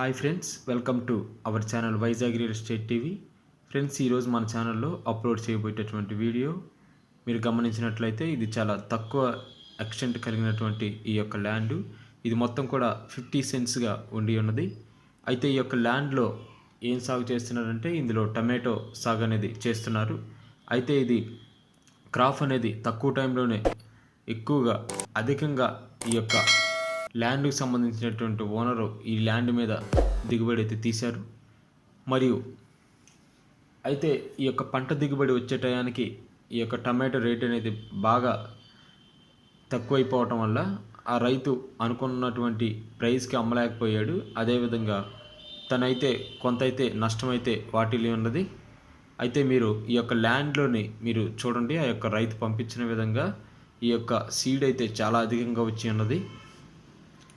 Hi friends welcome to our channel Vizag real estate TV friends ఈరోజు మన ఛానల్లో upload చేయబోయేటటువంటి video మీరు గమనించినట్లయితే ఇది చాలా తక్కువ ఎక్స్టెంట్ కలిగినటువంటి ఈ యొక్క ల్యాండ్ ఇది మొత్తం కూడా ఫిఫ్టీ సెంట్స్గా ఉండి ఉన్నది. అయితే ఈ యొక్క ల్యాండ్లో ఏం సాగు చేస్తున్నారంటే ఇందులో టమాటో సాగు అనేది చేస్తున్నారు. అయితే ఇది క్రాప్ అనేది తక్కువ టైంలోనే ఎక్కువగా అధికంగా ఈ యొక్క ల్యాండ్కి సంబంధించినటువంటి ఓనరు ఈ ల్యాండ్ మీద దిగుబడి అయితే తీశారు. మరియు అయితే ఈ యొక్క పంట దిగుబడి వచ్చే టయానికి ఈ యొక్క టమాటో రేట్ అనేది బాగా తక్కువైపోవటం వల్ల ఆ రైతు అనుకున్నటువంటి ప్రైస్కి అమ్మలేకపోయాడు. అదేవిధంగా తనైతే కొంత అయితే నష్టమైతే వాటిల్లి ఉన్నది. అయితే మీరు ఈ యొక్క ల్యాండ్లోని మీరు చూడండి ఆ యొక్క రైతు పంపించిన విధంగా ఈ యొక్క సీడ్ అయితే చాలా అధికంగా వచ్చి ఉన్నది.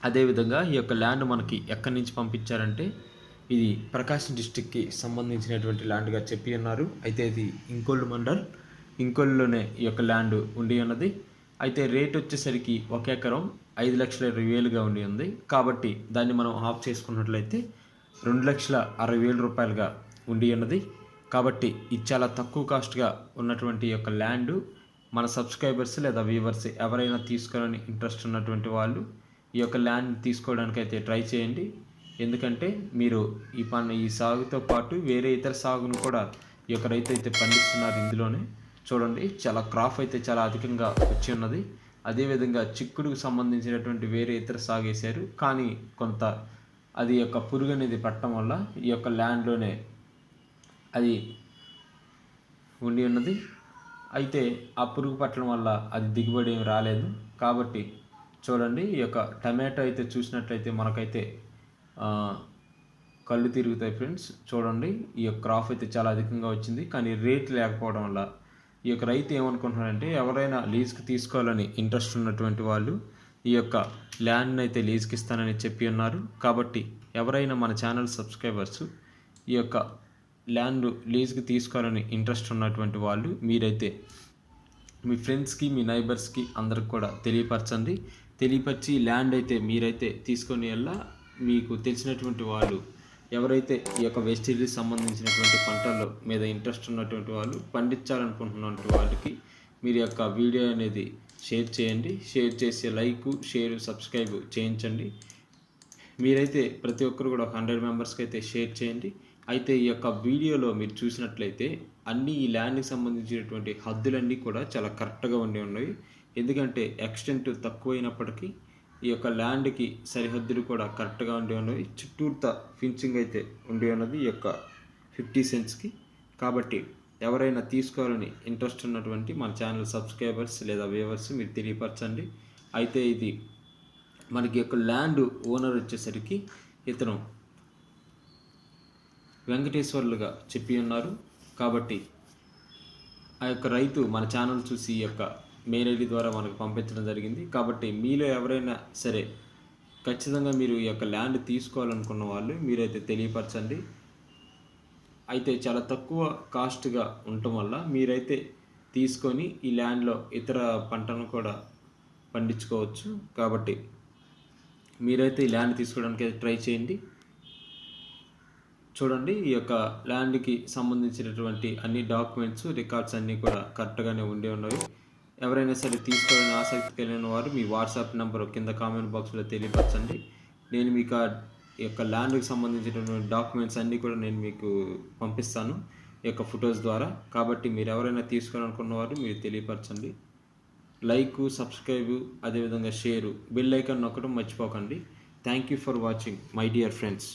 అదేవిధంగా ఈ యొక్క ల్యాండ్ మనకి ఎక్కడి నుంచి పంపించారంటే ఇది ప్రకాశం డిస్టిక్కి సంబంధించినటువంటి ల్యాండ్గా చెప్పి ఉన్నారు అయితే ఇది ఇంకోళ్ళు మండల్. ఇంకోళ్ళలోనే ఈ యొక్క ల్యాండ్ ఉండి ఉన్నది. అయితే రేట్ వచ్చేసరికి ఒక ఎకరం ఐదు లక్షల ఇరవై వేలుగా ఉండి ఉంది. కాబట్టి దాన్ని మనం ఆఫ్ చేసుకున్నట్లయితే రెండు లక్షల అరవై వేల రూపాయలుగా ఉండి ఉన్నది. కాబట్టి ఇది చాలా తక్కువ కాస్ట్గా ఉన్నటువంటి యొక్క ల్యాండ్ మన సబ్స్క్రైబర్స్ లేదా వ్యూవర్స్ ఎవరైనా తీసుకోవాలని ఇంట్రెస్ట్ ఉన్నటువంటి వాళ్ళు ఈ యొక్క ల్యాండ్ తీసుకోవడానికి అయితే ట్రై చేయండి. ఎందుకంటే మీరు ఈ పన్ను ఈ సాగుతో పాటు వేరే ఇతర సాగును కూడా ఈ యొక్క రైతు అయితే పండిస్తున్నారు ఇందులోనే. చూడండి చాలా క్రాప్ అయితే చాలా అధికంగా వచ్చి ఉన్నది. అదేవిధంగా చిక్కుడుకు సంబంధించినటువంటి వేరే ఇతర సాగేశారు కానీ కొంత అది యొక్క పురుగు అనేది పట్టడం వల్ల ఈ యొక్క ల్యాండ్లోనే అది ఉండి ఉన్నది. అయితే ఆ పురుగు పట్టడం వల్ల అది దిగుబడి ఏమి రాలేదు. కాబట్టి చూడండి ఈ యొక్క టమాటో అయితే చూసినట్లయితే మనకైతే కళ్ళు తిరుగుతాయి ఫ్రెండ్స్. చూడండి ఈ యొక్క క్రాప్ అయితే చాలా అధికంగా వచ్చింది. కానీ రేట్ లేకపోవడం వల్ల ఈ యొక్క రైతు ఏమనుకుంటున్నాడంటే ఎవరైనా లీజ్కి తీసుకోవాలని ఇంట్రెస్ట్ ఉన్నటువంటి వాళ్ళు ఈ యొక్క ల్యాండ్ని అయితే లీజ్కి ఇస్తానని చెప్పి ఉన్నారు. కాబట్టి ఎవరైనా మన ఛానల్ సబ్స్క్రైబర్స్ ఈ యొక్క ల్యాండ్ లీజ్కి తీసుకోవాలని ఇంట్రెస్ట్ ఉన్నటువంటి వాళ్ళు మీరైతే మీ ఫ్రెండ్స్కి మీ నైబర్స్కి అందరికి కూడా తెలియపరచండి. తెలియపరిచి ల్యాండ్ అయితే మీరైతే తీసుకొని వెళ్ళా. మీకు తెలిసినటువంటి వాళ్ళు ఎవరైతే ఈ యొక్క వెజిటేబుల్స్ సంబంధించినటువంటి పంటల మీద ఇంట్రెస్ట్ ఉన్నటువంటి వాళ్ళు పండించాలనుకుంటున్నటువంటి వాళ్ళకి మీరు యొక్క వీడియో అనేది షేర్ చేయండి. షేర్ చేసి లైక్ షేర్ సబ్స్క్రైబ్ చేయించండి. మీరైతే ప్రతి ఒక్కరు కూడా ఒక హండ్రెడ్ మెంబర్స్కి అయితే షేర్ చేయండి. అయితే ఈ యొక్క వీడియోలో మీరు చూసినట్లయితే అన్ని ఈ ల్యాండ్కి సంబంధించినటువంటి హద్దులన్నీ కూడా చాలా కరెక్ట్గా ఉండి ఉన్నాయి. ఎందుకంటే ఎక్స్టెంట్ తక్కువైనప్పటికీ ఈ యొక్క ల్యాండ్కి సరిహద్దులు కూడా కరెక్ట్గా ఉండి ఉన్నవి. చుట్టూర్త ఫించింగ్ అయితే ఉండి ఉన్నది ఈ యొక్క ఫిఫ్టీ సెంట్స్కి కాబట్టి ఎవరైనా తీసుకోవాలని ఇంట్రెస్ట్ ఉన్నటువంటి మన ఛానల్ సబ్స్క్రైబర్స్ లేదా వ్యూవర్స్ మీరు తెలియపరచండి. అయితే ఇది మనకి యొక్క ల్యాండ్ ఓనర్ వచ్చేసరికి ఇతను వెంకటేశ్వర్లుగా చెప్పి ఉన్నారు. కాబట్టి ఆ యొక్క రైతు మన ఛానల్ చూసి ఈ యొక్క మెయిల్ ఐడి ద్వారా మనకు పంపించడం జరిగింది. కాబట్టి మీలో ఎవరైనా సరే ఖచ్చితంగా మీరు ఈ యొక్క ల్యాండ్ తీసుకోవాలనుకున్న వాళ్ళు మీరైతే తెలియపరచండి. అయితే చాలా తక్కువ కాస్ట్గా ఉండటం వల్ల మీరైతే తీసుకొని ఈ ల్యాండ్లో ఇతర పంటను కూడా పండించుకోవచ్చు. కాబట్టి మీరైతే ఈ ల్యాండ్ తీసుకోవడానికి ట్రై చేయండి. చూడండి ఈ యొక్క ల్యాండ్కి సంబంధించినటువంటి అన్ని డాక్యుమెంట్స్ రికార్డ్స్ అన్నీ కూడా కరెక్ట్గానే ఉండి ఉన్నాయి. ఎవరైనా సరే తీసుకోవాలని ఆసక్తి కలిగిన వారు మీ వాట్సాప్ నెంబర్ కింద కామెంట్ బాక్స్లో తెలియపరచండి. నేను మీకు ఆ యొక్క ల్యాండ్కి సంబంధించినటువంటి డాక్యుమెంట్స్ అన్నీ కూడా నేను మీకు పంపిస్తాను ఈ యొక్క ఫొటోస్ ద్వారా. కాబట్టి మీరు ఎవరైనా తీసుకోవాలనుకున్న వారు మీరు తెలియపరచండి. లైక్ సబ్స్క్రైబ్ అదేవిధంగా షేరు బెల్ ఐకాన్ నొక్కడం మర్చిపోకండి. Thank you for watching my dear friends.